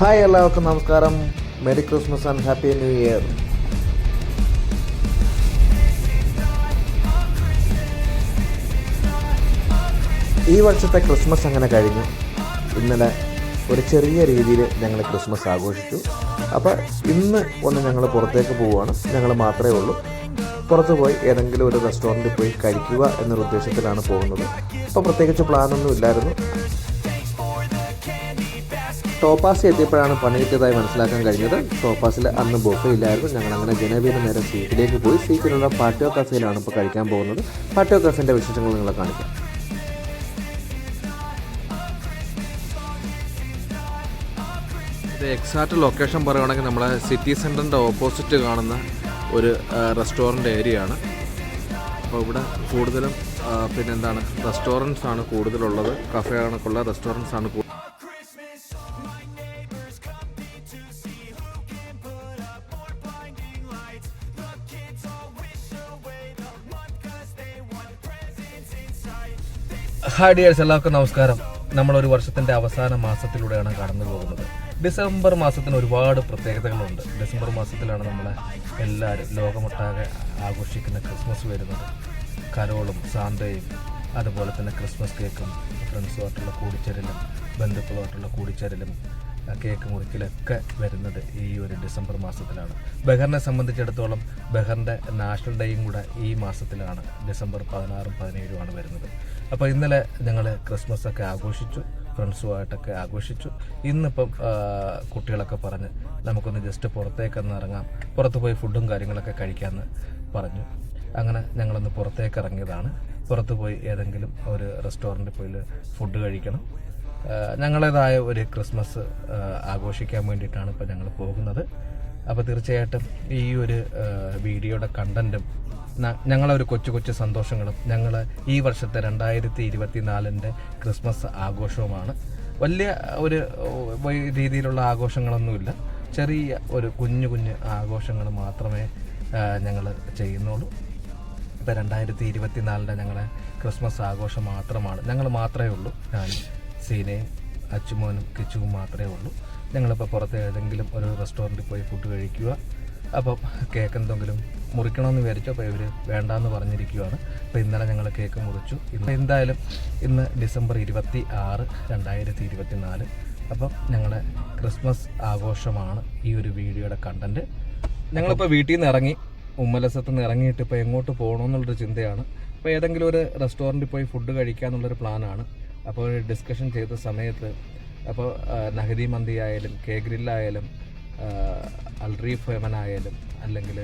Hi എല്ലാവർക്കും നമസ്കാരം. Merry Christmas and happy new year. ഈ വർഷത്തെ ക്രിസ്മസ് അങ്ങനെ കഴിഞ്ഞു. ഇന്നലെ ഒരു ചെറിയ രീതിയിൽ ഞങ്ങൾ ക്രിസ്മസ് ആഘോഷിച്ചു. അപ്പോൾ ഇന്ന് ഒന്ന് ഞങ്ങൾ പുറത്തേക്ക് പോവുകയാണ്. ഞങ്ങൾ മാത്രമേ ഉള്ളൂ. പുറത്ത് പോയി ഏതെങ്കിലും ഒരു റെസ്റ്റോറന്റിൽ പോയി കഴിക്കുക എന്നൊരു ഉദ്ദേശത്തിലാണ് പോകുന്നത്. അപ്പോൾ പ്രത്യേകിച്ച് പ്ലാനൊന്നും ഇല്ലായിരുന്നു. ടോപ്പാസ് എത്തിയപ്പോഴാണ് പണി കിട്ടിയതായി മനസ്സിലാക്കാൻ കഴിഞ്ഞത്. ടോപ്പാസിൽ അന്ന് ബൊഫെ ഇല്ലായിരുന്നു ഞങ്ങൾ അങ്ങനെ ജനവീന നേരെ സീറ്റിലേക്ക് പോയി. സീറ്റിലുള്ള പാട്ടിയോ കസയിലാണ് ഇപ്പോൾ കഴിക്കാൻ പോകുന്നത്. പാട്ടിയോ കഫേന്റെ വിശേഷങ്ങൾ നിങ്ങളെ കാണിക്കാം. ഇത് എക്സാക്റ്റ് ലൊക്കേഷൻ പറയുകയാണെങ്കിൽ നമ്മളെ സിറ്റി സെന്ററിന്റെ ഓപ്പോസിറ്റ് കാണുന്ന ഒരു റെസ്റ്റോറന്റ് ഏരിയ ആണ്. അപ്പോൾ ഇവിടെ കൂടുതലും പിന്നെന്താണ് റെസ്റ്റോറന്റ്സ് ആണ് കൂടുതലുള്ളത്. കഫേ കണക്കുള്ള റെസ്റ്റോറന്റ്സ് ആണ് കൂടുതൽ ഹായ് ഡിയേഴ്സ് എല്ലാവർക്കും നമസ്കാരം. നമ്മൾ ഒരു വർഷത്തിന്റെ അവസാന മാസത്തിലൂടെയാണ് കടന്നു പോകുന്നത്. ഡിസംബർ മാസത്തിന് ഒരുപാട് പ്രത്യേകതകളുണ്ട്. ഡിസംബർ മാസത്തിലാണ് നമ്മൾ എല്ലാവരും ലോകമൊട്ടാകെ ആഘോഷിക്കുന്ന ക്രിസ്മസ് വരുന്നത്. കരോളും സാന്തയും അതുപോലെ തന്നെ ക്രിസ്മസ് കേക്കും ഫ്രണ്ട്സുമായിട്ടുള്ള കൂടിച്ചേരലും ബന്ധുക്കളുമായിട്ടുള്ള കൂടിച്ചേരലും കേക്ക് മുറിക്കലൊക്കെ വരുന്നത് ഈ ഒരു ഡിസംബർ മാസത്തിലാണ്. ബഹറിനെ സംബന്ധിച്ചിടത്തോളം ബഹറിന്റെ നാഷണൽ ഡേയും കൂടെ ഈ മാസത്തിലാണ്. ഡിസംബർ പതിനാറും പതിനേഴുമാണ് വരുന്നത്. അപ്പോൾ ഇന്നലെ ഞങ്ങൾ ക്രിസ്മസ് ഒക്കെ ആഘോഷിച്ചു ഫ്രണ്ട്സുമായിട്ടൊക്കെ ആഘോഷിച്ചു. ഇന്നിപ്പം കുട്ടികളൊക്കെ പറഞ്ഞ് നമുക്കൊന്ന് ജസ്റ്റ് പുറത്തേക്കൊന്ന് ഇറങ്ങാം. പുറത്ത് പോയി ഫുഡും കാര്യങ്ങളൊക്കെ കഴിക്കാമെന്ന് പറഞ്ഞു. അങ്ങനെ ഞങ്ങളൊന്ന് പുറത്തേക്ക് ഇറങ്ങിയതാണ്. പുറത്ത് പോയി ഏതെങ്കിലും ഒരു റെസ്റ്റോറന്റിൽ പോയി ഫുഡ് കഴിക്കണം. ഞങ്ങളേതായ ഒരു ക്രിസ്മസ് ആഘോഷിക്കാൻ വേണ്ടിയിട്ടാണ് ഇപ്പോൾ ഞങ്ങൾ പോകുന്നത്. അപ്പോൾ തീർച്ചയായിട്ടും ഈ ഒരു വീഡിയോയുടെ കണ്ടന്റും ഞങ്ങളെ ഒരു കൊച്ചു കൊച്ചു സന്തോഷങ്ങളും ഞങ്ങൾ ഈ വർഷത്തെ രണ്ടായിരത്തി ഇരുപത്തി നാലിന്റെ ക്രിസ്മസ് ആഘോഷവുമാണ്. വലിയ ഒരു രീതിയിലുള്ള ആഘോഷങ്ങളൊന്നുമില്ല. ചെറിയ ഒരു കുഞ്ഞു കുഞ്ഞു ആഘോഷങ്ങൾ മാത്രമേ ഞങ്ങൾ ചെയ്യുന്നുള്ളൂ. ഇപ്പോൾ രണ്ടായിരത്തി ഇരുപത്തിനാലിന്റെ ഞങ്ങളെ ക്രിസ്മസ് ആഘോഷം മാത്രമാണ്. ഞങ്ങൾ മാത്രമേ ഉള്ളൂ. ഞാൻ സീനയും അച്ചുമോനും കിച്ചുവും മാത്രമേ ഉള്ളൂ. ഞങ്ങളിപ്പോൾ പുറത്ത് ഏതെങ്കിലും ഒരു റെസ്റ്റോറന്റിൽ പോയി ഫുഡ് കഴിക്കുക. അപ്പം കേക്ക് എന്തെങ്കിലും മുറിക്കണമെന്ന് വിചാരിച്ചു അപ്പോൾ ഇവർ വേണ്ടാന്ന് പറഞ്ഞിരിക്കുകയാണ് അപ്പോൾ ഇന്നലെ ഞങ്ങൾ കേക്ക് മുറിച്ചു. ഇന്ന് എന്തായാലും ഇന്ന് ഡിസംബർ ഇരുപത്തി ആറ് രണ്ടായിരത്തി ഇരുപത്തി നാല് അപ്പം ഞങ്ങളുടെ ക്രിസ്മസ് ആഘോഷമാണ് ഈ ഒരു വീഡിയോയുടെ കണ്ടന്റ് ഞങ്ങളിപ്പോൾ വീട്ടിൽ നിന്ന് ഇറങ്ങി ഉമ്മലസത്ത് നിന്ന് ഇറങ്ങിയിട്ട് ഇപ്പോൾ എങ്ങോട്ട് പോകണമെന്നുള്ളൊരു ചിന്തയാണ്. അപ്പോൾ ഏതെങ്കിലും ഒരു റെസ്റ്റോറന്റിൽ പോയി ഫുഡ് കഴിക്കുക എന്നുള്ളൊരു പ്ലാനാണ് അപ്പോൾ ഡിസ്കഷൻ ചെയ്ത സമയത്ത് അപ്പോൾ നഹരി മന്തി ആയാലും കെ ഗ്രില്ലായാലും അൽറീഫ് ഹെമൻ ആയാലും അല്ലെങ്കിൽ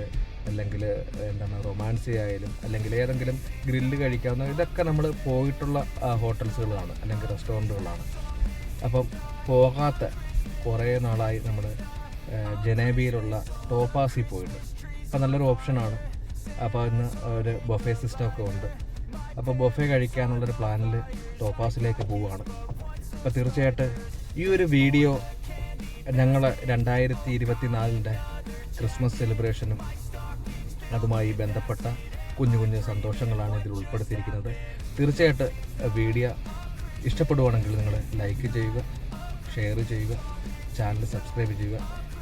അല്ലെങ്കിൽ എന്താണ് റൊമാൻസി ആയാലും അല്ലെങ്കിൽ ഏതെങ്കിലും ഗ്രില്ല് കഴിക്കാവുന്ന ഇതൊക്കെ നമ്മൾ പോയിട്ടുള്ള ഹോട്ടൽസുകളാണ് അല്ലെങ്കിൽ റെസ്റ്റോറന്റുകളാണ്. അപ്പം പോകാത്ത കുറേ നാളായി നമ്മൾ ജനേബിയിലുള്ള ടോപ്പാസിൽ പോയിട്ട്. അപ്പം നല്ലൊരു ഓപ്ഷനാണ്. അപ്പോൾ ഇന്ന് ഒരു ബൊഫേ സിസ്റ്റമൊക്കെ ഉണ്ട്. അപ്പോൾ ബൊഫെ കഴിക്കാനുള്ളൊരു പ്ലാനിൽ ടോപ്പാസിലേക്ക് പോവുകയാണ്. അപ്പോൾ തീർച്ചയായിട്ടും ഈ ഒരു വീഡിയോ ഞങ്ങൾ രണ്ടായിരത്തി ഇരുപത്തി നാലിന്റെ ക്രിസ്മസ് സെലിബ്രേഷനും അതുമായി ബന്ധപ്പെട്ട കുഞ്ഞു കുഞ്ഞു സന്തോഷങ്ങളാണ് ഇതിൽ ഉൾപ്പെടുത്തിയിരിക്കുന്നത്. തീർച്ചയായിട്ടും വീഡിയോ ഇഷ്ടപ്പെടുവാണെങ്കിൽ നിങ്ങൾ ലൈക്ക് ചെയ്യുക ഷെയർ ചെയ്യുക ചാനൽ സബ്സ്ക്രൈബ് ചെയ്യുക.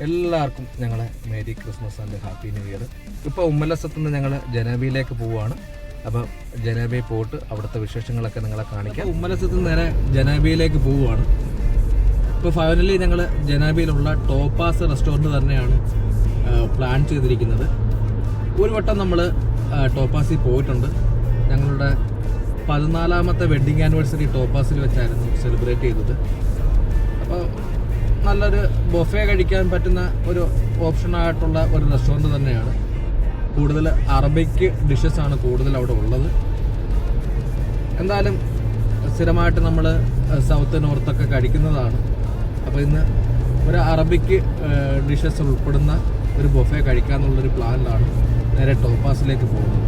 എല്ലാവർക്കും ഞങ്ങളെ merry Christmas and happy new year. ഇപ്പോൾ ഉമ്മലസത്തു നിന്ന് ഞങ്ങൾ ജനബിയിലേക്ക് പോവുകയാണ്. അപ്പോൾ ജനബി പോയിട്ട് അവിടുത്തെ വിശേഷങ്ങളൊക്കെ നിങ്ങളെ കാണിക്കാം. ഉമ്മലസത്തു നിന്ന് നേരെ ജനബിയിലേക്ക് പോവുകയാണ്. ഇപ്പോൾ ഫൈനലി ഞങ്ങൾ ജനാബിയിലുള്ള ടോപ്പാസ് റെസ്റ്റോറന്റ് തന്നെയാണ് പ്ലാൻ ചെയ്തിരിക്കുന്നത്. ഒരു വട്ടം നമ്മൾ ടോപ്പാസിൽ പോയിട്ടുണ്ട്. ഞങ്ങളുടെ പതിനാലാമത്തെ വെഡ്ഡിങ് ആനിവേഴ്സറി ടോപ്പാസിൽ വെച്ചായിരുന്നു സെലിബ്രേറ്റ് ചെയ്തത്. അപ്പോൾ നല്ലൊരു ബൊഫെ കഴിക്കാൻ പറ്റുന്ന ഒരു ഓപ്ഷനായിട്ടുള്ള ഒരു റെസ്റ്റോറന്റ് തന്നെയാണ്. കൂടുതൽ അറബിക്ക് ഡിഷസ് ആണ് കൂടുതൽ അവിടെ ഉള്ളത്. എന്തായാലും സ്ഥിരമായിട്ട് നമ്മൾ സൗത്ത് നോർത്തൊക്കെ കഴിക്കുന്നതാണ്. അപ്പോൾ ഇന്ന് ഒരു അറബിക്ക് ഡിഷസ് ഉൾപ്പെടുന്ന ഒരു ബൊഫെ കഴിക്കാന്നുള്ളൊരു പ്ലാനിലാണ് നേരെ ടോപ്പാസിലേക്ക് പോകുന്നു.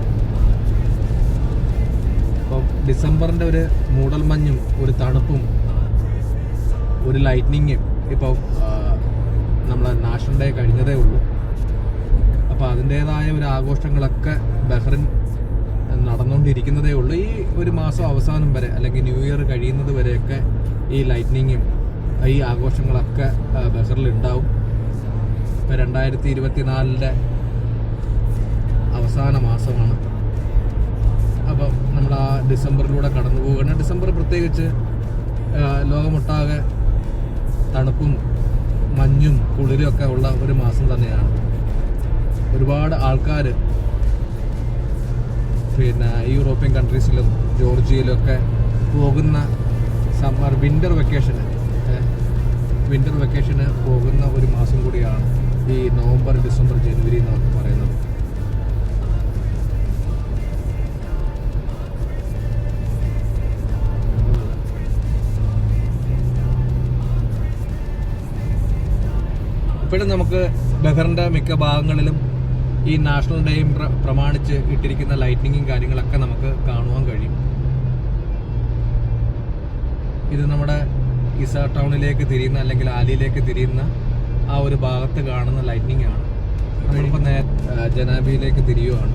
അപ്പോൾ ഡിസംബറിന്റെ ഒരു മൂടൽ മഞ്ഞും ഒരു തണുപ്പും ഒരു ലൈറ്റ്നിങ്ങും ഇപ്പോൾ നമ്മളെ നാഷണൽ ഡേ കഴിഞ്ഞതേ ഉള്ളൂ. അപ്പോൾ അതിന്റേതായ ഒരു ആഘോഷങ്ങളൊക്കെ ബഹ്റിൻ നടന്നുകൊണ്ടിരിക്കുന്നതേ ഉള്ളൂ. ഈ ഒരു മാസം അവസാനം വരെ അല്ലെങ്കിൽ ന്യൂ ഇയർ കഴിയുന്നത് വരെയൊക്കെ ഈ ലൈറ്റ്നിങ്ങും ഈ ആഘോഷങ്ങളൊക്കെ ബഹ്റിൽ ഉണ്ടാവും. ഇപ്പോൾ രണ്ടായിരത്തി ഇരുപത്തിനാലിന്റെ അവസാന മാസമാണ്. അപ്പം നമ്മൾ ആ ഡിസംബറിലൂടെ കടന്നു പോവുകയാണ്. ഡിസംബർ പ്രത്യേകിച്ച് ലോകമൊട്ടാകെ തണുപ്പും മഞ്ഞും കുളിരും ഒക്കെ ഉള്ള ഒരു മാസം തന്നെയാണ്. ഒരുപാട് ആൾക്കാർ പിന്നെ യൂറോപ്യൻ കൺട്രീസിലും ജോർജിയയിലും ഒക്കെ പോകുന്ന സമ്മർ വിന്റർ വെക്കേഷന് വിന്റർ വെക്കേഷന് പോകുന്ന ഒരു മാസം കൂടിയാണ് ഈ നവംബർ ഡിസംബർ ജനുവരി എന്നൊക്കെ പറയുന്നത്. ഇപ്പോഴും നമുക്ക് ബഹറിന്റെ മിക്ക ഭാഗങ്ങളിലും ഈ നാഷണൽ ഡേയും പ്രമാണിച്ച് ഇട്ടിരിക്കുന്ന ലൈറ്റിങ്ങും കാര്യങ്ങളൊക്കെ നമുക്ക് കാണുവാൻ കഴിയും. ഇത് നമ്മുടെ ഇസ ടൗണിലേക്ക് തിരിയുന്ന അല്ലെങ്കിൽ ആലിയിലേക്ക് തിരിയുന്ന ആ ഒരു ഭാഗത്ത് കാണുന്ന ലൈറ്റിങ് ആണ് നമ്മളിപ്പോൾ നേ ജനാബിയിലേക്ക് തിരിയുവാണ്.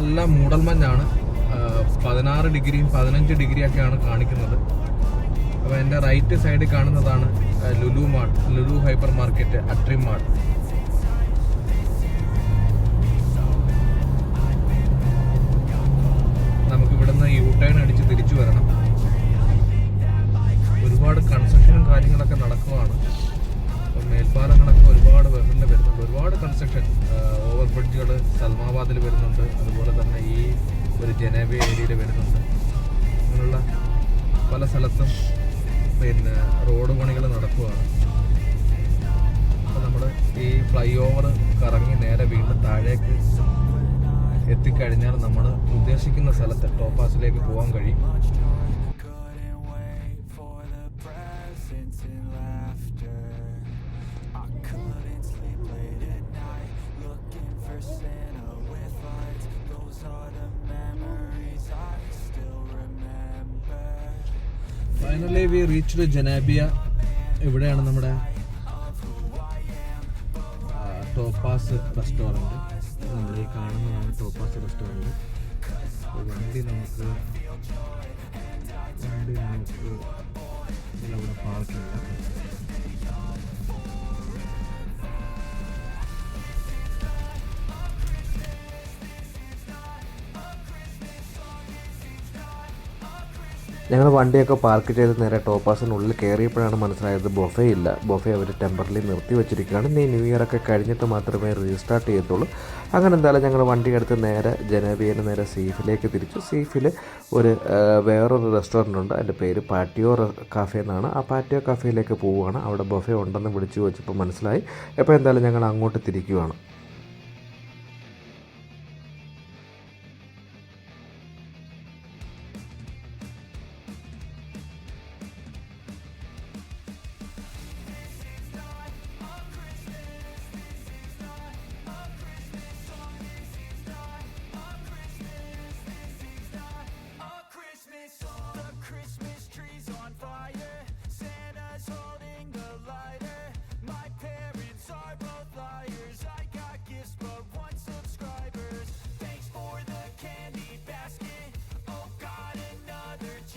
നല്ല മൂടൽമഞ്ഞാണ് പതിനാറ് ഡിഗ്രിയും പതിനഞ്ച് ഡിഗ്രിയൊക്കെയാണ് കാണിക്കുന്നത്. അപ്പോൾ എന്റെ റൈറ്റ് സൈഡിൽ കാണുന്നതാണ് Lulu mall Lulu hypermarket atrium mall. ജനേബ ഏരിയയിൽ വരുന്നുണ്ട്. അങ്ങനെയുള്ള പല സ്ഥലത്തും പിന്നെ റോഡ് പണികൾ നടക്കുകയാണ് അപ്പോൾ നമ്മൾ ഈ ഫ്ലൈ ഓവർ കറങ്ങി നേരെ വീണ്ടും താഴേക്ക് എത്തിക്കഴിഞ്ഞാൽ നമ്മൾ ഉദ്ദേശിക്കുന്ന സ്ഥലത്ത് ടോപ്പാസിലേക്ക് പോകാൻ കഴിയും. റീച്ച്ഡ് ജനാബിയ ഇവിടെയാണ് നമ്മുടെ ടോപ്പാസ് റെസ്റ്റോറന്റ് നമ്മൾ ഈ കാണുന്നതാണ് ടോപ്പാസ് റെസ്റ്റോറന്റ് വണ്ടി നമുക്ക് വണ്ടി നമുക്ക് ഇതിലവിടെ പാർക്ക് ഞങ്ങൾ വണ്ടിയൊക്കെ പാർക്ക് ചെയ്ത് നേരെ ടോപ്പാസിനുള്ളിൽ കയറിയപ്പോഴാണ് മനസ്സിലായത് ബൊഫേ ഇല്ല. ബൊഫേ അവർ ടെമ്പറലി നിർത്തി വെച്ചിരിക്കുകയാണ്. ഇനി ന്യൂ ഇയർ ഒക്കെ കഴിഞ്ഞിട്ട് മാത്രമേ റീസ്റ്റാർട്ട് ചെയ്യത്തുള്ളൂ. അങ്ങനെ എന്തായാലും ഞങ്ങൾ വണ്ടി എടുത്ത് നേരെ ജനബിയന് നേരെ സീഫിലേക്ക് തിരിച്ചു. സീഫിൽ ഒരു വേറൊരു റെസ്റ്റോറന്റ് ഉണ്ട്. അതിന്റെ പേര് പാറ്റിയോ കാഫേ എന്നാണ്. ആ പാറ്റിയോ കാഫേയിലേക്ക് പോവുകയാണ്. അവിടെ ബൊഫേ ഉണ്ടെന്ന് വിളിച്ചു വെച്ചപ്പോൾ മനസ്സിലായി. അപ്പോൾ എന്തായാലും ഞങ്ങൾ അങ്ങോട്ട് തിരിക്കുകയാണ്.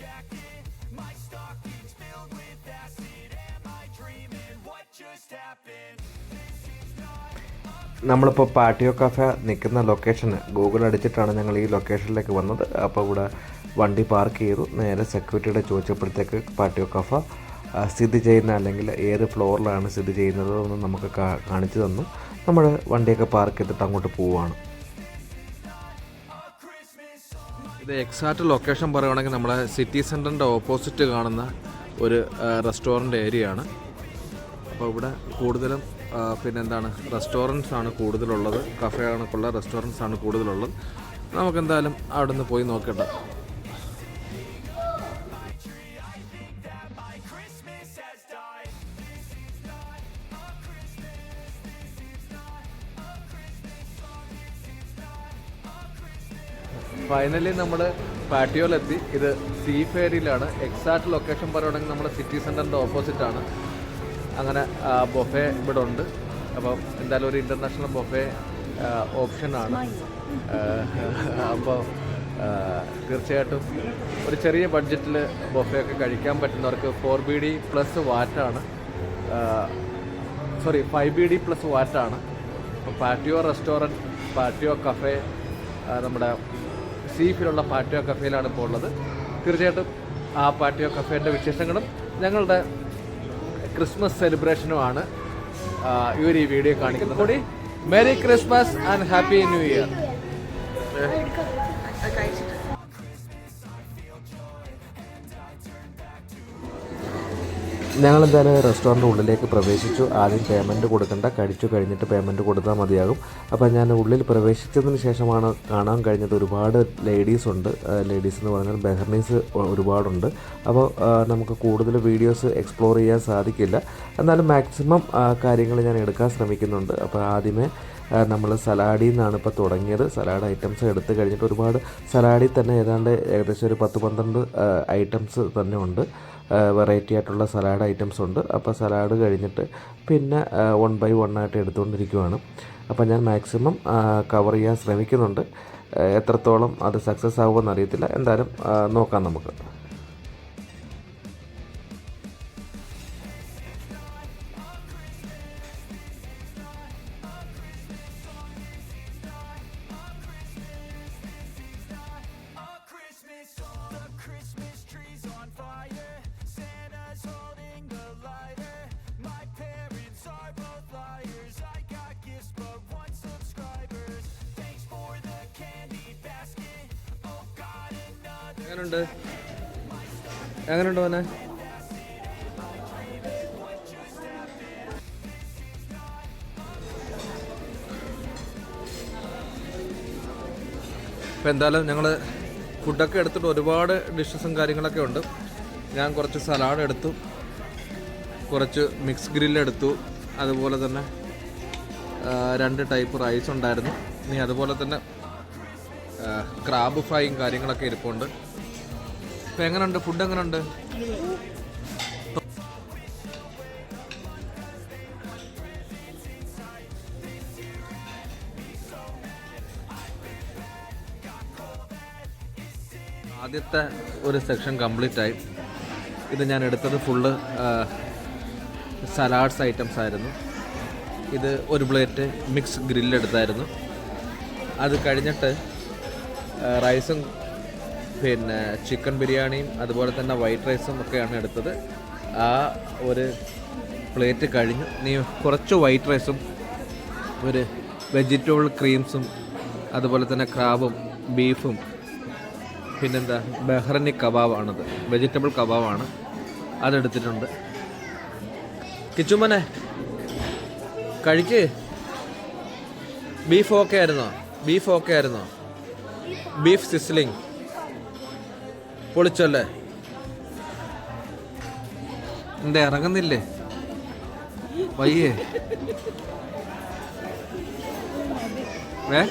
Jacket. My stocking's filled with acid. Am I dreaming? What just happened? നമ്മളിപ്പോൾ പാട്ടിയോ കഫ നിൽക്കുന്ന ലൊക്കേഷന് ഗൂഗിൾ അടിച്ചിട്ടാണ് ഞങ്ങൾ ഈ ലൊക്കേഷനിലേക്ക് വന്നത് അപ്പോൾ ഇവിടെ വണ്ടി പാർക്ക് ചെയ്തു നേരെ സെക്യൂരിറ്റിയുടെ ചോദിച്ചപ്പോഴത്തേക്ക് പാട്ടിയോ കഫ സ്ഥിതി ചെയ്യുന്ന അല്ലെങ്കിൽ ഏത് ഫ്ലോറിലാണ് സ്ഥിതി ചെയ്യുന്നത് എന്ന് നമുക്ക് കാണിച്ചു തന്നു നമ്മൾ വണ്ടിയൊക്കെ പാർക്ക് ചെയ്തിട്ട് അങ്ങോട്ട് പോവുകയാണ് ഇത് എക്സാക്റ്റ് ലൊക്കേഷൻ പറയുകയാണെങ്കിൽ നമ്മുടെ സിറ്റി സെന്ററിന്റെ ഓപ്പോസിറ്റ് കാണുന്ന ഒരു റെസ്റ്റോറന്റ് ഏരിയ ആണ്. അപ്പോൾ ഇവിടെ കൂടുതലും പിന്നെ പിന്നെന്താണ് റെസ്റ്റോറന്റ്സ് ആണ് കൂടുതലുള്ളത്. കഫേ കണക്കുള്ള റെസ്റ്റോറന്റ്സ് ആണ് കൂടുതലുള്ളത്. നമുക്കെന്തായാലും അവിടെ നിന്ന് പോയി നോക്കട്ടെ. ഫൈനലി നമ്മൾ പാറ്റിയോയിലെത്തി ഇത് സീ ഫേരിയിലാണ് എക്സാക്ട് ലൊക്കേഷൻ പറയുകയാണെങ്കിൽ നമ്മുടെ സിറ്റി സെന്ററിന്റെ ഓപ്പോസിറ്റ് ആണ്. അങ്ങനെ ബൊഫെ ഇവിടെ ഉണ്ട് അപ്പം എന്തായാലും ഒരു ഇന്റർനാഷണൽ ബൊഫെ ഓപ്ഷനാണ് അപ്പോൾ തീർച്ചയായിട്ടും ഒരു ചെറിയ ബഡ്ജറ്റിൽ ഒക്കെ കഴിക്കാൻ പറ്റുന്നവർക്ക് four B D plus വാറ്റാണ് sorry five B D plus വാറ്റാണ് അപ്പോൾ പാറ്റിയോ റെസ്റ്റോറന്റ് പാറ്റിയോ കഫേ നമ്മുടെ സീഫിലുള്ള പാറ്റിയോ കഫേയിലാണ് ഇപ്പോൾ ഉള്ളത്. തീർച്ചയായിട്ടും ആ പാറ്റിയോ കഫേന്റെ വിശേഷങ്ങളും ഞങ്ങളുടെ ക്രിസ്മസ് സെലിബ്രേഷനുമാണ് ഇവർ ഈ വീഡിയോ കാണിക്കുന്നത്. കൂടി merry Christmas and happy new year ഞങ്ങൾ എന്തായാലും റെസ്റ്റോറന്റ് ഉള്ളിലേക്ക് പ്രവേശിച്ചു. ആദ്യം പേയ്മെന്റ് കൊടുക്കണ്ട. കഴിച്ചു കഴിഞ്ഞിട്ട് പേയ്മെന്റ് കൊടുത്താൽ മതിയാകും. അപ്പോൾ ഞാൻ ഉള്ളിൽ പ്രവേശിച്ചതിന് ശേഷമാണ് കാണാൻ കഴിഞ്ഞത് ഒരുപാട് ലേഡീസ് ഉണ്ട്. ലേഡീസ് എന്ന് പറഞ്ഞാൽ ബെഹർണീസ് ഒരുപാടുണ്ട്. അപ്പോൾ നമുക്ക് കൂടുതൽ വീഡിയോസ് എക്സ്പ്ലോർ ചെയ്യാൻ സാധിക്കില്ല. എന്നാലും മാക്സിമം കാര്യങ്ങൾ ഞാൻ എടുക്കാൻ ശ്രമിക്കുന്നുണ്ട്. അപ്പോൾ ആദ്യമേ നമ്മൾ സലാഡിൽ നിന്നാണ് ഇപ്പോൾ തുടങ്ങിയത്. സലാഡ് ഐറ്റംസ് എടുത്തു കഴിഞ്ഞിട്ട് ഒരുപാട് സലാഡിൽ തന്നെ ഏതാണ്ട് ഏകദേശം ഒരു പത്ത് പന്ത്രണ്ട് ഐറ്റംസ് തന്നെ ഉണ്ട്. വെറൈറ്റി ആയിട്ടുള്ള സലാഡ് ഐറ്റംസ് ഉണ്ട്. അപ്പോൾ സലാഡ് കഴിഞ്ഞിട്ട് പിന്നെ വൺ ബൈ വൺ ആയിട്ട് എടുത്തുകൊണ്ടിരിക്കുവാണ്. അപ്പോൾ ഞാൻ മാക്സിമം കവർ ചെയ്യാൻ ശ്രമിക്കുന്നുണ്ട്. എത്രത്തോളം അത് സക്സസ് ആകുമെന്ന് അറിയത്തില്ല. എന്തായാലും നോക്കാം നമുക്ക്. Another. എങ്ങനെയുണ്ട് എങ്ങനെയുണ്ട് മോനെ? അപ്പോൾ എന്തായാലും ഞങ്ങൾ ഫുഡൊക്കെ എടുത്തിട്ട് ഒരുപാട് ഡിഷസും കാര്യങ്ങളൊക്കെ ഉണ്ട്. ഞാൻ കുറച്ച് സലാഡ് എടുത്തു. കുറച്ച് മിക്സ് ഗ്രില്ല് എടുത്തു. അതുപോലെ തന്നെ രണ്ട് ടൈപ്പ് റൈസ് ഉണ്ടായിരുന്നു. ഇനി അതുപോലെ തന്നെ ക്രാബ് ഫ്രൈയും കാര്യങ്ങളൊക്കെ ഇരിപ്പുണ്ട്. ഇപ്പം എങ്ങനെയുണ്ട് ഫുഡ് എങ്ങനെയുണ്ട് ആദ്യത്തെ ഒരു സെക്ഷൻ കംപ്ലീറ്റ് ആയി. ഇത് ഞാൻ എടുത്തത് ഫുള്ള് സലാഡ്സ് ഐറ്റംസ് ആയിരുന്നു. ഇത് ഒരു പ്ലേറ്റ് മിക്സ് ഗ്രില്ലെടുത്തായിരുന്നു അത് കഴിഞ്ഞിട്ട് റൈസും പിന്നെ ചിക്കൻ ബിരിയാണിയും അതുപോലെ തന്നെ വൈറ്റ് റൈസും ഒക്കെയാണ് എടുത്തത്. ആ ഒരു പ്ലേറ്റ് കഴിഞ്ഞു. നീ കുറച്ച് വൈറ്റ് റൈസും ഒരു വെജിറ്റബിൾ ക്രീംസും അതുപോലെ തന്നെ ക്രാബും ബീഫും പിന്നെന്താ ബഹ്റനി കബാബാണത്. വെജിറ്റബിൾ കബാബാണ് അതെടുത്തിട്ടുണ്ട്. കിച്ചുമനെ കഴിക്ക്. ബീഫ് ഓക്കെ ആയിരുന്നോ? ബീഫ് ഓക്കെ ആയിരുന്നോ? Beef sizzling. പൊളിച്ചല്ലേ? എന്താ ഇറങ്ങുന്നില്ലേ? വയ്യേ. ഏ?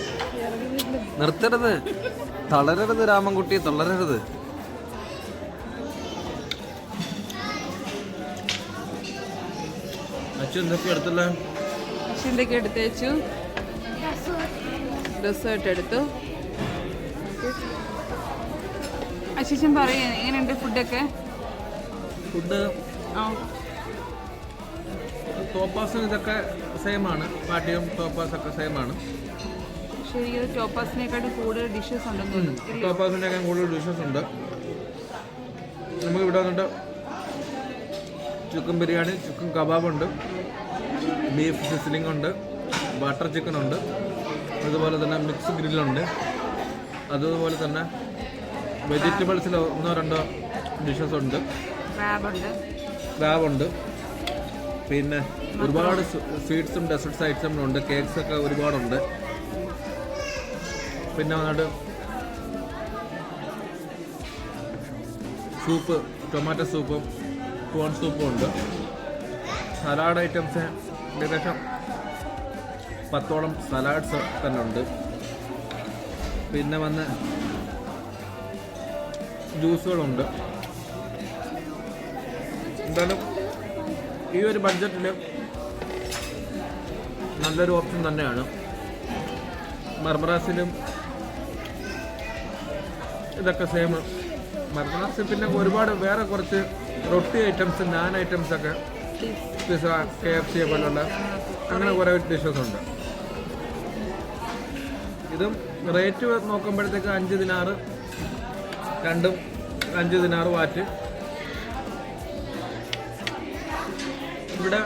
നിർത്തരുത്. തളരരുത് രാമൻകുട്ടി തളരരുത്. അച്ഛൻ എന്തൊക്കെ എടുത്തല്ലേ എന്തൊക്കെ എടുത്തേച്ചു ഡ്രസ്സായിട്ട് എടുത്തു. അശിഷൻ പറയാ എങ്ങനെയുണ്ട് ഫുഡൊക്കെ? ഫുഡ് ടോപ്പാസും ഇതൊക്കെ സെയിം ആണ്. പാട്ടിയും ടോപ്പാസൊക്കെ ഒക്കെ സെയിം ആണ് ശരിക്കും ടോപ്പാസിനെക്കാട്ടും കൂടുതൽ ഡിഷസ് ഉണ്ടെന്ന് ഇല്ലേ? കൂടുതൽ ഡിഷസ് ഉണ്ട്. നമുക്ക് ഇവിടെ വന്നിട്ട് ചിക്കൻ ബിരിയാണി ചിക്കൻ കബാബ് ഉണ്ട്. ബീഫ് സിസ്ലിംഗ് ഉണ്ട്. ബട്ടർ ചിക്കൻ ഉണ്ട്. അതുപോലെ തന്നെ മിക്സ് ഗ്രില്ലുണ്ട് അതുപോലെ തന്നെ വെജിറ്റബിൾസിൽ ഒന്നോ രണ്ടോ ഡിഷസ് ഉണ്ട് ക്രാബ് ഉണ്ട് പിന്നെ ഒരുപാട് സ്വീറ്റ്സും ഡെസേർട്ട്സ് ഐറ്റംസും ഉണ്ട് കേക്ക്സ് ഒക്കെ ഒരുപാടുണ്ട്. പിന്നെ വന്നിട്ട് സൂപ്പ് ടൊമാറ്റോ സൂപ്പും കോൺ സൂപ്പും ഉണ്ട്. സലാഡ് ഐറ്റംസ് ഏകദേശം പത്തോളം സലാഡ്സ് തന്നെ ഉണ്ട് പിന്നെ വന്ന് ജ്യൂസുകളുണ്ട്. എന്തായാലും ഈ ഒരു ബഡ്ജറ്റിൽ നല്ലൊരു ഓപ്ഷൻ തന്നെയാണ്. മർമറാസിലും ഇതൊക്കെ സെയിം മർമറാസിൽ പിന്നെ ഒരുപാട് വേറെ കുറച്ച് റൊട്ടി ഐറ്റംസ് നാൻ ഐറ്റംസ് ഒക്കെ പിസ കെ എഫ് സി പോലുള്ള അങ്ങനെ കുറേ ഡിഷസ് ഉണ്ട്. ഇതും റേറ്റ് നോക്കുമ്പോഴത്തേക്ക് അഞ്ച് ദിനാറ് രണ്ടും അഞ്ച് ദിനാറ് വാറ്റ്. ഇവിടെ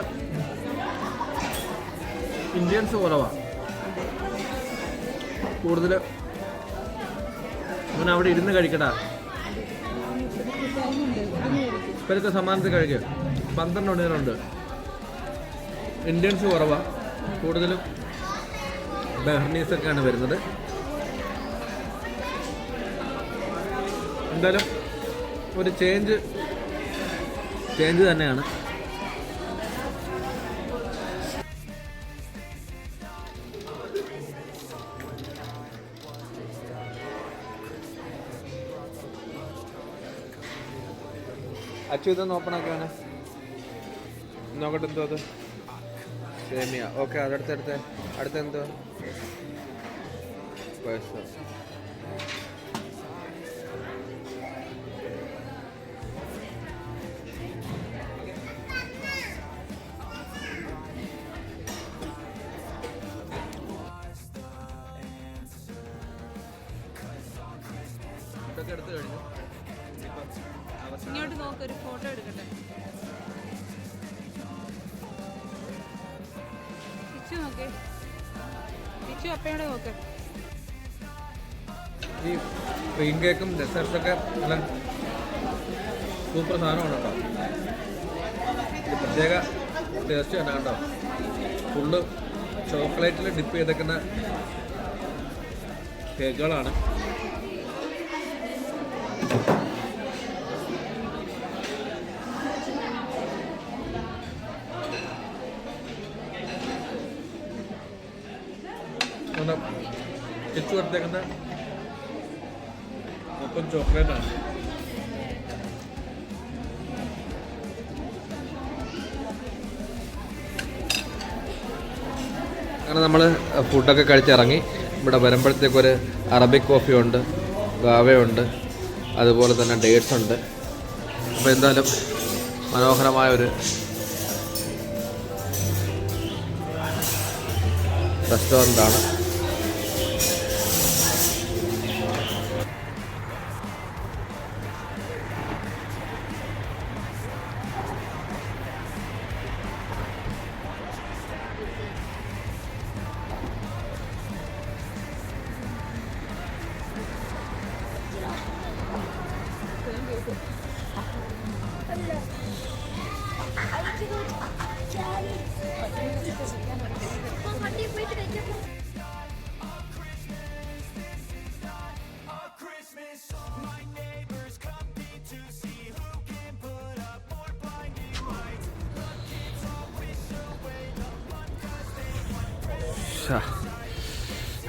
ഇന്ത്യൻസ് കുറവാണ് കൂടുതൽ അങ്ങനെ അവിടെ ഇരുന്ന് കഴിക്കടാ. ഇപ്പോഴത്തെ സമ്മാനത്തിൽ കഴിക്കുക പന്ത്രണ്ട് മണിവരുണ്ട് ഇന്ത്യൻസ് കുറവാണ് കൂടുതലും ബഹ്റീനീസ് ഒക്കെയാണ് വരുന്നത്. എന്തായാലും ഒരു ചേഞ്ച് ചേഞ്ച് തന്നെയാണ്. അച്ചു ഇതൊന്ന് ഓപ്പൺ ആക്കിയാണ് നോക്കട്ടെ എന്തോ അത്. സേമിയ. ഓക്കെ അതടുത്തടുത്ത് അടുത്തെന്തോ അടുത്ത നോക്കേ. പിച്ചു അപ്പയോടെ നോക്ക്. ഈ ക്രീം കേക്കും ഡെസേർട്ട്സൊക്കെ നല്ല സൂപ്പർ സാധനമാണ് കേട്ടോ. പ്രത്യേക ടേസ്റ്റ് തന്നെ കേട്ടോ ഫുള്ള് ചോക്ലേറ്റിൽ ഡിപ്പ് ചെയ്തേക്കുന്ന കേക്കുകളാണ് കൊടുത്തേക്കുന്ന മൊത്തം ആണ്. അങ്ങനെ നമ്മൾ ഫുഡൊക്കെ കഴിച്ചിറങ്ങി. ഇവിടെ വരുമ്പോഴത്തേക്കൊരു അറബിക് കോഫി ഉണ്ട് ഗാവയുണ്ട് അതുപോലെ തന്നെ ഡേറ്റ്സ് ഉണ്ട്. അപ്പോൾ എന്തായാലും മനോഹരമായ ഒരു റെസ്റ്റോറന്റാണ്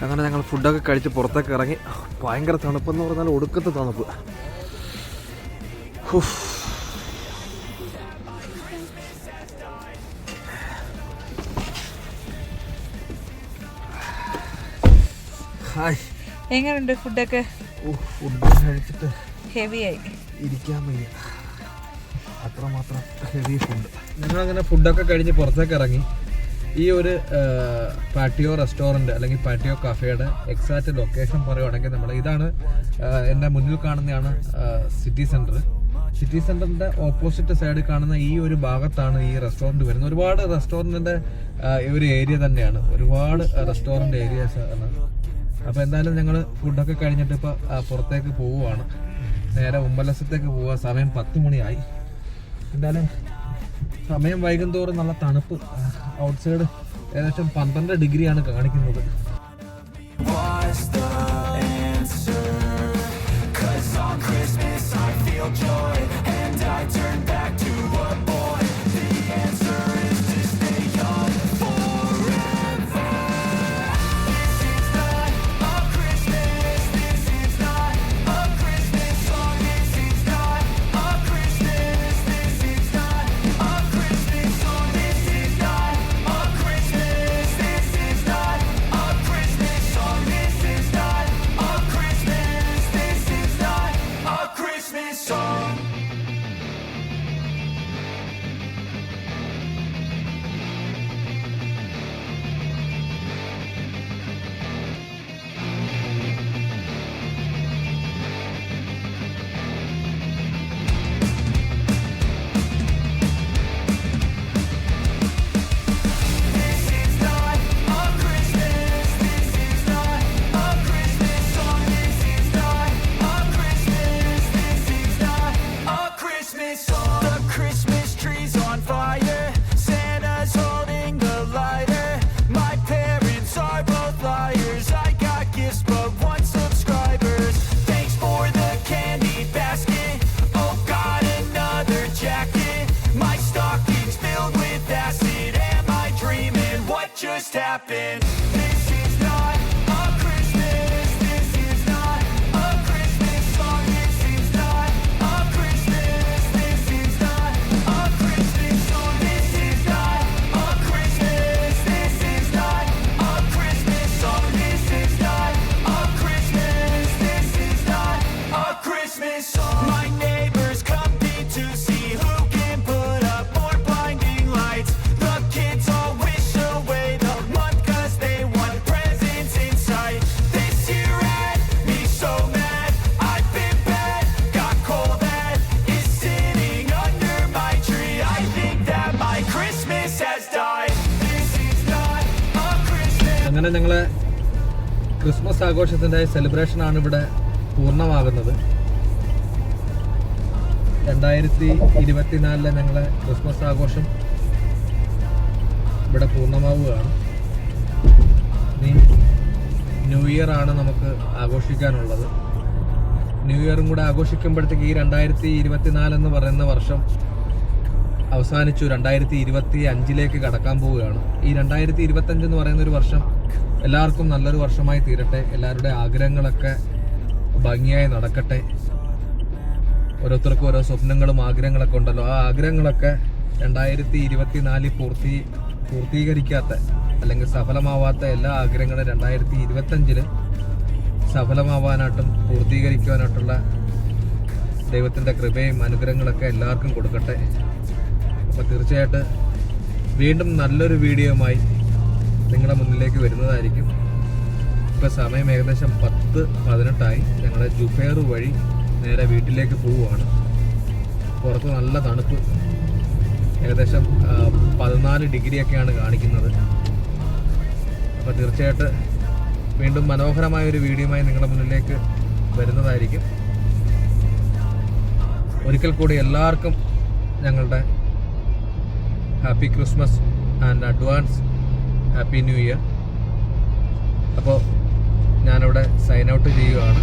അങ്ങനെ ഞങ്ങൾ ഫുഡൊക്കെ കഴിച്ച് പുറത്തേക്ക് ഇറങ്ങി. ഭയങ്കര തണുപ്പെന്ന് പറഞ്ഞാൽ ഒടുക്കത്തെ തണുപ്പ്. ഹായ്. എങ്ങനെയുണ്ട് ഫുഡൊക്കെ? ഫുഡ് കഴിച്ചിട്ട് ഹെവി ആയി ഇരിക്കാൻ വയ്യ. അത്രമാത്രം ഹെവി ഫുഡ്. ഞങ്ങളങ്ങനെ ഫുഡൊക്കെ കഴിഞ്ഞ് പുറത്തേക്ക് ഇറങ്ങി. ഈ ഒരു പാട്ടിയോ റെസ്റ്റോറന്റ് അല്ലെങ്കിൽ പാട്ടിയോ കഫേയുടെ എക്സാക്റ്റ് ലൊക്കേഷൻ പറയുവാണെങ്കിൽ നമ്മൾ ഇതാണ് എന്റെ മുന്നിൽ കാണുന്നതാണ് സിറ്റി സെന്റർ സിറ്റി സെന്ററിന്റെ ഓപ്പോസിറ്റ് സൈഡിൽ കാണുന്ന ഈ ഒരു ഭാഗത്താണ് ഈ റെസ്റ്റോറന്റ് വരുന്നത്. ഒരുപാട് റെസ്റ്റോറന്റിന്റെ ഒരു ഏരിയ തന്നെയാണ്. ഒരുപാട് റെസ്റ്റോറന്റ് ഏരിയാസ് ആണ്. അപ്പോൾ എന്തായാലും ഞങ്ങൾ ഫുഡൊക്കെ കഴിഞ്ഞിട്ട് ഇപ്പോൾ പുറത്തേക്ക് പോവുകയാണ് നേരെ ഉമ്മലസത്തേക്ക് പോവുക. സമയം പത്ത് മണിയായി. എന്തായാലും സമയം വൈകുന്തോറും നല്ല തണുപ്പ്. ഔട്ട് സൈഡ് ഏകദേശം പന്ത്രണ്ട് ഡിഗ്രിയാണ് കാണിക്കുന്നത്. Was ക്രിസ്മസ് ആഘോഷത്തിന്റെ സെലിബ്രേഷൻ ആണ് ഇവിടെ പൂർണമാകുന്നത്. രണ്ടായിരത്തി ഇരുപത്തിനാലിലെ ഞങ്ങളെ ക്രിസ്മസ് ആഘോഷം ഇവിടെ പൂർണമാവുകയാണ്. ഇനി ന്യൂ ഇയർ ആണ് നമുക്ക് ആഘോഷിക്കാനുള്ളത്. ന്യൂ ഇയറും കൂടെ ആഘോഷിക്കുമ്പോഴത്തേക്ക് ഈ രണ്ടായിരത്തി ഇരുപത്തിനാല് എന്ന് പറയുന്ന വർഷം അവസാനിച്ചു. രണ്ടായിരത്തി ഇരുപത്തി അഞ്ചിലേക്ക് കടക്കാൻ പോവുകയാണ്. ഈ രണ്ടായിരത്തി ഇരുപത്തി അഞ്ച് എന്ന് പറയുന്ന ഒരു വർഷം എല്ലാവർക്കും നല്ലൊരു വർഷമായി തീരട്ടെ. എല്ലാവരുടെ ആഗ്രഹങ്ങളൊക്കെ ഭംഗിയായി നടക്കട്ടെ. ഓരോരുത്തർക്കും ഓരോ സ്വപ്നങ്ങളും ആഗ്രഹങ്ങളൊക്കെ ഉണ്ടല്ലോ. ആ ആഗ്രഹങ്ങളൊക്കെ രണ്ടായിരത്തി ഇരുപത്തി ഇരുപത്തിനാലിൽ പൂർത്തി പൂർത്തീകരിക്കാത്ത അല്ലെങ്കിൽ സഫലമാവാത്ത എല്ലാ ആഗ്രഹങ്ങളും രണ്ടായിരത്തി ഇരുപത്തഞ്ചിൽ സഫലമാവാനായിട്ടും പൂർത്തീകരിക്കുവാനായിട്ടുള്ള ദൈവത്തിന്റെ കൃപയും അനുഗ്രഹങ്ങളൊക്കെ എല്ലാവർക്കും കൊടുക്കട്ടെ. അപ്പോൾ തീർച്ചയായിട്ടും വീണ്ടും നല്ലൊരു വീഡിയോയുമായി നിങ്ങളുടെ മുന്നിലേക്ക് വരുന്നതായിരിക്കും. ഇപ്പോൾ സമയം ഏകദേശം പത്ത് പതിനെട്ടായി. ഞങ്ങൾ ജുഫേർ വഴി നേരെ വീട്ടിലേക്ക് പോവുകയാണ്. പുറത്ത് നല്ല തണുപ്പ്. ഏകദേശം പതിനാല് ഡിഗ്രിയൊക്കെയാണ് കാണിക്കുന്നത്. അപ്പോൾ തീർച്ചയായിട്ടും വീണ്ടും മനോഹരമായ ഒരു വീഡിയോയുമായി നിങ്ങളുടെ മുന്നിലേക്ക് വരുന്നതായിരിക്കും. ഒരിക്കൽ കൂടി എല്ലാവർക്കും ഞങ്ങളുടെ happy Christmas and advance. Happy new year അപ്പോൾ ഞാനിവിടെ സൈൻ ഔട്ട് ചെയ്യുകയാണ്.